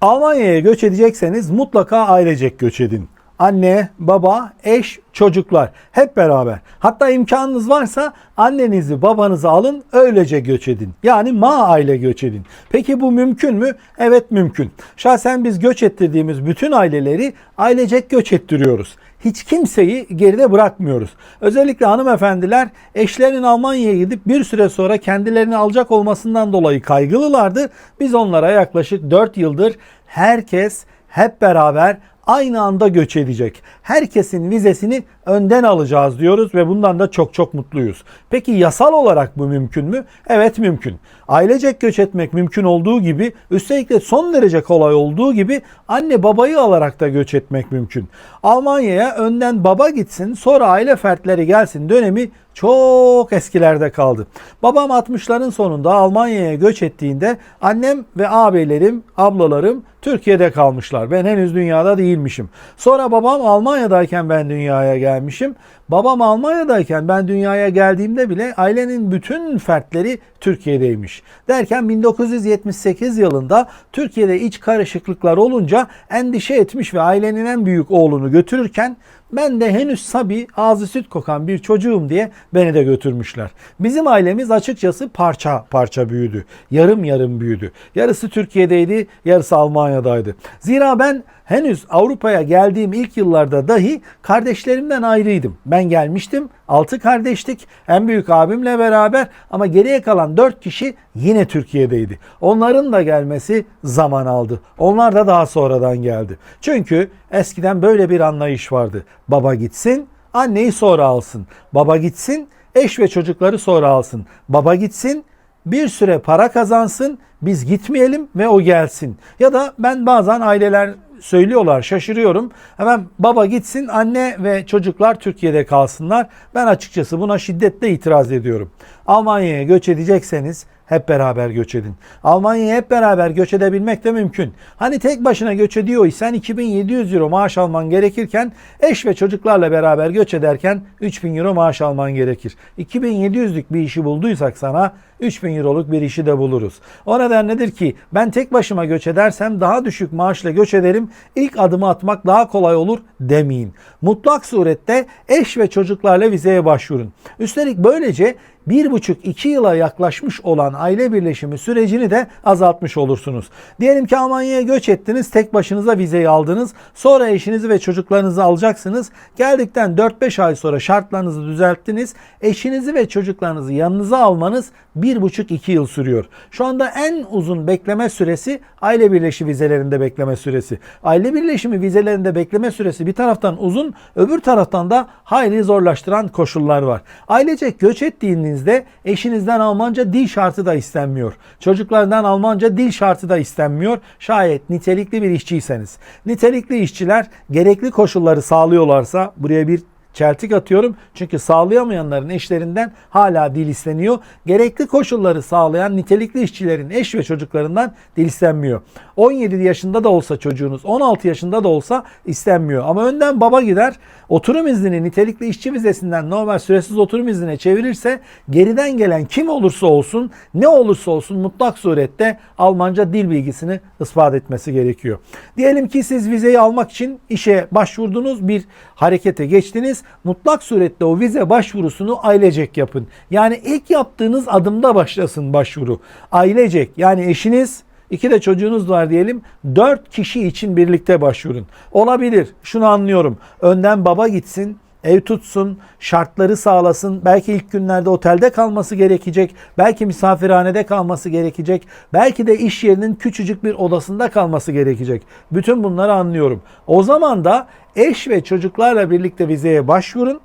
Almanya'ya göç edecekseniz mutlaka ailecek göç edin. Anne, baba, eş, çocuklar hep beraber. Hatta imkanınız varsa annenizi, babanızı alın öylece göç edin. Yani ma aile göç edin. Peki bu mümkün mü? Evet mümkün. Şahsen biz göç ettirdiğimiz bütün aileleri ailecek göç ettiriyoruz. Hiç kimseyi geride bırakmıyoruz. Özellikle hanımefendiler eşlerinin Almanya'ya gidip bir süre sonra kendilerini alacak olmasından dolayı kaygılılardı. Biz onlara yaklaşık 4 yıldır herkes hep beraber aynı anda göç edecek. Herkesin vizesini önden alacağız diyoruz ve bundan da çok çok mutluyuz. Peki yasal olarak bu mümkün mü? Evet mümkün. Ailecek göç etmek mümkün olduğu gibi üstelik de son derece kolay olduğu gibi anne babayı alarak da göç etmek mümkün. Almanya'ya önden baba gitsin sonra aile fertleri gelsin dönemi çok eskilerde kaldı. Babam 60'ların sonunda Almanya'ya göç ettiğinde annem ve ağabeylerim, ablalarım Türkiye'de kalmışlar. Ben henüz dünyada değilmişim. Sonra babam Almanya'dayken ben dünyaya gelmişim. Babam Almanya'dayken ben dünyaya geldiğimde bile ailenin bütün fertleri Türkiye'deymiş. Derken 1978 yılında Türkiye'de iç karışıklıklar olunca endişe etmiş ve ailenin en büyük oğlunu götürürken ben de henüz sabi ağzı süt kokan bir çocuğum diye beni de götürmüşler. Bizim ailemiz açıkçası parça parça büyüdü. Yarım yarım büyüdü. Yarısı Türkiye'deydi, yarısı Almanya'daydı. Zira ben henüz Avrupa'ya geldiğim ilk yıllarda dahi kardeşlerimden ayrıydım. Ben gelmiştim. 6 kardeştik. En büyük abimle beraber ama geriye kalan 4 kişi yine Türkiye'deydi. Onların da gelmesi zaman aldı. Onlar da daha sonradan geldi. Çünkü eskiden böyle bir anlayış vardı. Baba gitsin, anneyi sonra alsın. Baba gitsin, eş ve çocukları sonra alsın. Baba gitsin, bir süre para kazansın, biz gitmeyelim ve o gelsin. Ya da ben bazen aileler söylüyorlar şaşırıyorum. Hemen baba gitsin anne ve çocuklar Türkiye'de kalsınlar. Ben açıkçası buna şiddetle itiraz ediyorum. Almanya'ya göç edecekseniz hep beraber göç edin. Almanya'ya hep beraber göç edebilmek de mümkün. Hani tek başına göç ediyorsan 2700 euro maaş alman gerekirken eş ve çocuklarla beraber göç ederken 3000 euro maaş alman gerekir. 2700'lük bir işi bulduysak sana 3000 euroluk bir işi de buluruz. O nedenledir ki ben tek başıma göç edersem daha düşük maaşla göç ederim. İlk adımı atmak daha kolay olur demeyin. Mutlak surette eş ve çocuklarla vizeye başvurun. Üstelik böylece bir buçuk iki yıla yaklaşmış olan aile birleşimi sürecini de azaltmış olursunuz. Diyelim ki Almanya'ya göç ettiniz, tek başınıza vizeyi aldınız. Sonra eşinizi ve çocuklarınızı alacaksınız. Geldikten 4-5 ay sonra şartlarınızı düzelttiniz. Eşinizi ve çocuklarınızı yanınıza almanız bir buçuk iki yıl sürüyor. Şu anda en uzun bekleme süresi aile birleşimi vizelerinde bekleme süresi. Aile birleşimi vizelerinde bekleme süresi bir taraftan uzun, öbür taraftan da hayli zorlaştıran koşullar var. Ailecek göç ettiğinizde eşinizden Almanca dil şartı da istenmiyor. Çocuklardan Almanca dil şartı da istenmiyor. Şayet nitelikli bir işçiyseniz. Nitelikli işçiler gerekli koşulları sağlıyorlarsa buraya bir çeltik atıyorum. Çünkü sağlayamayanların eşlerinden hala dil isteniyor. Gerekli koşulları sağlayan nitelikli işçilerin eş ve çocuklarından dil istenmiyor. 17 yaşında da olsa çocuğunuz, 16 yaşında da olsa istenmiyor. Ama önden baba gider, oturum iznini nitelikli işçi vizesinden normal süresiz oturum iznine çevirirse geriden gelen kim olursa olsun, ne olursa olsun mutlak surette Almanca dil bilgisini ispat etmesi gerekiyor. Diyelim ki siz vizeyi almak için işe başvurdunuz, bir harekete geçtiniz. Mutlak surette o vize başvurusunu ailecek yapın. Yani ilk yaptığınız adımda başlasın başvuru. Ailecek yani eşiniz, İki de çocuğunuz var diyelim. Dört kişi için birlikte başvurun. Olabilir. Şunu anlıyorum. Önden baba gitsin ev tutsun, şartları sağlasın. Belki ilk günlerde otelde kalması gerekecek. Belki misafirhanede kalması gerekecek. Belki de iş yerinin küçücük bir odasında kalması gerekecek. Bütün bunları anlıyorum. O zaman da eş ve çocuklarla birlikte vizeye başvurun.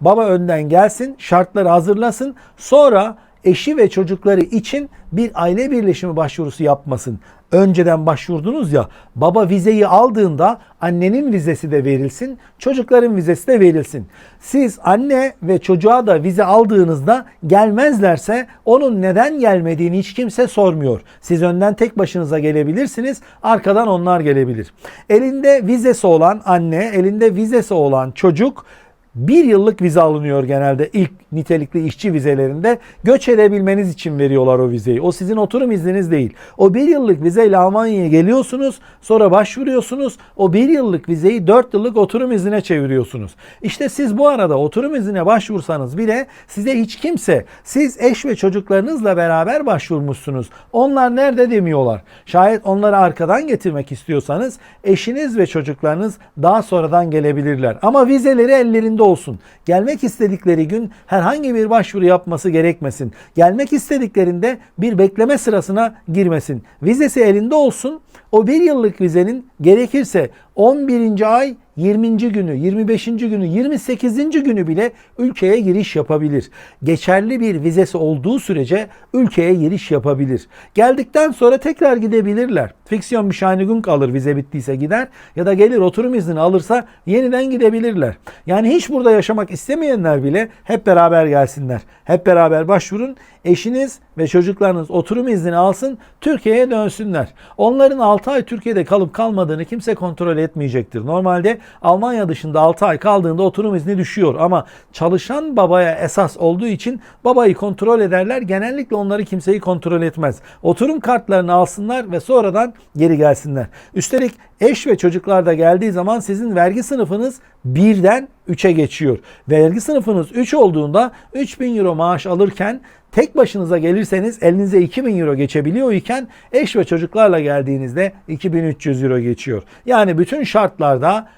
Baba önden gelsin, şartları hazırlasın. Sonra eşi ve çocukları için bir aile birleşimi başvurusu yapmasın. Önceden başvurdunuz ya baba vizeyi aldığında annenin vizesi de verilsin, çocukların vizesi de verilsin. Siz anne ve çocuğa da vize aldığınızda gelmezlerse onun neden gelmediğini hiç kimse sormuyor. Siz önden tek başınıza gelebilirsiniz, arkadan onlar gelebilir. Elinde vizesi olan anne, elinde vizesi olan çocuk bir yıllık vize alınıyor genelde ilk nitelikli işçi vizelerinde. Göç edebilmeniz için veriyorlar o vizeyi. O sizin oturum izniniz değil. O bir yıllık vizeyle Almanya'ya geliyorsunuz. Sonra başvuruyorsunuz. O bir yıllık vizeyi dört yıllık oturum iznine çeviriyorsunuz. İşte siz bu arada oturum iznine başvursanız bile size hiç kimse siz eş ve çocuklarınızla beraber başvurmuşsunuz. Onlar nerede demiyorlar. Şayet onları arkadan getirmek istiyorsanız eşiniz ve çocuklarınız daha sonradan gelebilirler. Ama vizeleri ellerinde olsun. Gelmek istedikleri gün herhangi bir başvuru yapması gerekmesin. Gelmek istediklerinde bir bekleme sırasına girmesin. Vizesi elinde olsun. O bir yıllık vizenin gerekirse 11. ay 20. günü, 25. günü, 28. günü bile ülkeye giriş yapabilir. Geçerli bir vizesi olduğu sürece ülkeye giriş yapabilir. Geldikten sonra tekrar gidebilirler. Fiksiyon bir gün kalır vize bittiyse gider ya da gelir oturum izni alırsa yeniden gidebilirler. Yani hiç burada yaşamak istemeyenler bile hep beraber gelsinler. Hep beraber başvurun. Eşiniz ve çocuklarınız oturum izni alsın. Türkiye'ye dönsünler. Onların 6 ay Türkiye'de kalıp kalmadığını kimse kontrol etmeyecektir. Normalde Almanya dışında 6 ay kaldığında oturum izni düşüyor ama çalışan babaya esas olduğu için babayı kontrol ederler. Genellikle onları kimseyi kontrol etmez. Oturum kartlarını alsınlar ve sonradan geri gelsinler. Üstelik eş ve çocuklar da geldiği zaman sizin vergi sınıfınız birden 3'e geçiyor. Vergi sınıfınız 3 olduğunda 3000 euro maaş alırken tek başınıza gelirseniz elinize 2000 euro geçebiliyor iken eş ve çocuklarla geldiğinizde 2300 euro geçiyor. Yani bütün şartlarda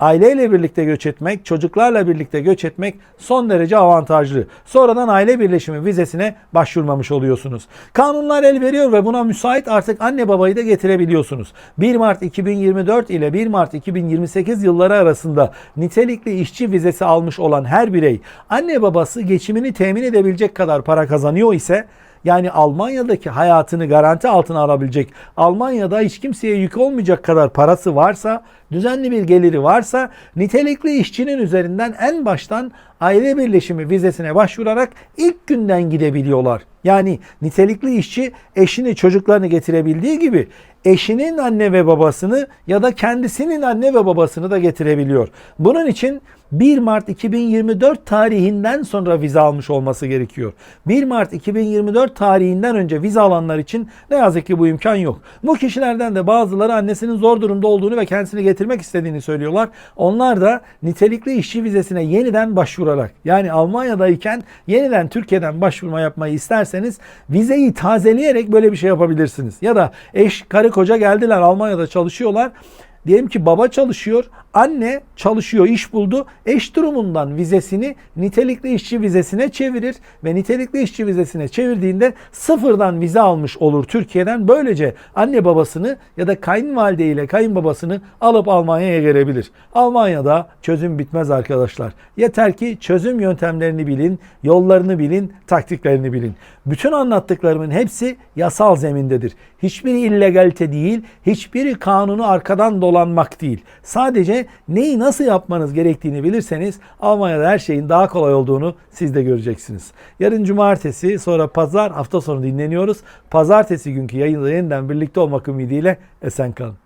aileyle birlikte göç etmek, çocuklarla birlikte göç etmek son derece avantajlı. Sonradan aile birleşimi vizesine başvurmamış oluyorsunuz. Kanunlar el veriyor ve buna müsait artık anne babayı da getirebiliyorsunuz. 1 Mart 2024 ile 1 Mart 2028 yılları arasında nitelikli işçi vizesi almış olan her birey anne babası geçimini temin edebilecek kadar para kazanıyor ise yani Almanya'daki hayatını garanti altına alabilecek, Almanya'da hiç kimseye yük olmayacak kadar parası varsa, düzenli bir geliri varsa nitelikli işçinin üzerinden en baştan aile birleşimi vizesine başvurarak ilk günden gidebiliyorlar. Yani nitelikli işçi eşini çocuklarını getirebildiği gibi eşinin anne ve babasını ya da kendisinin anne ve babasını da getirebiliyor. Bunun için 1 Mart 2024 tarihinden sonra vize almış olması gerekiyor. 1 Mart 2024 tarihinden önce vize alanlar için ne yazık ki bu imkan yok. Bu kişilerden de bazıları annesinin zor durumda olduğunu ve kendisini getirmek istediğini söylüyorlar. Onlar da nitelikli işçi vizesine yeniden başvurarak yani Almanya'dayken yeniden Türkiye'den başvurma yapmayı isterseniz vizeyi tazeleyerek böyle bir şey yapabilirsiniz. Ya da eş, karı koca geldiler Almanya'da çalışıyorlar. Diyelim ki baba çalışıyor, anne çalışıyor, iş buldu. Eş durumundan vizesini nitelikli işçi vizesine çevirir ve nitelikli işçi vizesine çevirdiğinde sıfırdan vize almış olur Türkiye'den. Böylece anne babasını ya da kayınvalide ile kayınbabasını alıp Almanya'ya gelebilir. Almanya'da çözüm bitmez arkadaşlar. Yeter ki çözüm yöntemlerini bilin, yollarını bilin, taktiklerini bilin. Bütün anlattıklarımın hepsi yasal zemindedir. Hiçbiri illegalite değil, hiçbiri kanunu arkadan dolanmak değil. Sadece neyi nasıl yapmanız gerektiğini bilirseniz Almanya'da her şeyin daha kolay olduğunu siz de göreceksiniz. Yarın cumartesi sonra pazar hafta sonu dinleniyoruz. Pazartesi günkü yayında yeniden birlikte olmak ümidiyle esen kalın.